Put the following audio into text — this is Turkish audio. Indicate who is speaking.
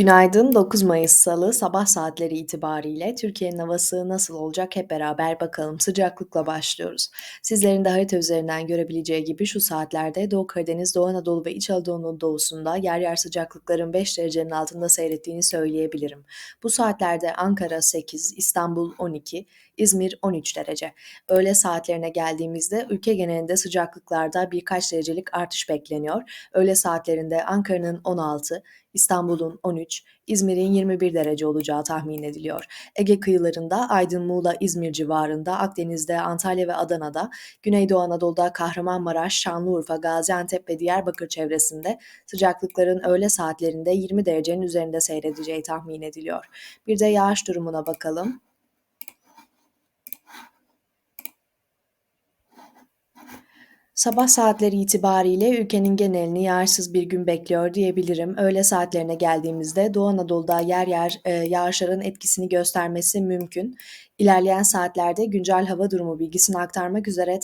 Speaker 1: Günaydın. 9 Mayıs Salı sabah saatleri itibariyle Türkiye'nin havası nasıl olacak hep beraber bakalım. Sıcaklıkla başlıyoruz. Sizlerin de harita üzerinden görebileceği gibi şu saatlerde Doğu Karadeniz, Doğu Anadolu ve İç Anadolu'nun doğusunda yer yer sıcaklıkların 5 derecenin altında seyrettiğini söyleyebilirim. Bu saatlerde Ankara 8, İstanbul 12, İzmir 13 derece. Öğle saatlerine geldiğimizde ülke genelinde sıcaklıklarda birkaç derecelik artış bekleniyor. Öğle saatlerinde Ankara'nın 16, İstanbul'un 13, İzmir'in 21 derece olacağı tahmin ediliyor. Ege kıyılarında Aydın, Muğla, İzmir civarında, Akdeniz'de, Antalya ve Adana'da, Güneydoğu Anadolu'da Kahramanmaraş, Şanlıurfa, Gaziantep ve Diyarbakır çevresinde sıcaklıkların öğle saatlerinde 20 derecenin üzerinde seyredeceği tahmin ediliyor. Bir de yağış durumuna bakalım. Sabah saatleri itibariyle ülkenin genelini yağışsız bir gün bekliyor diyebilirim. Öğle saatlerine geldiğimizde Doğu Anadolu'da yer yer e, yağışların etkisini göstermesi mümkün. İlerleyen saatlerde güncel hava durumu bilgisini aktarmak üzere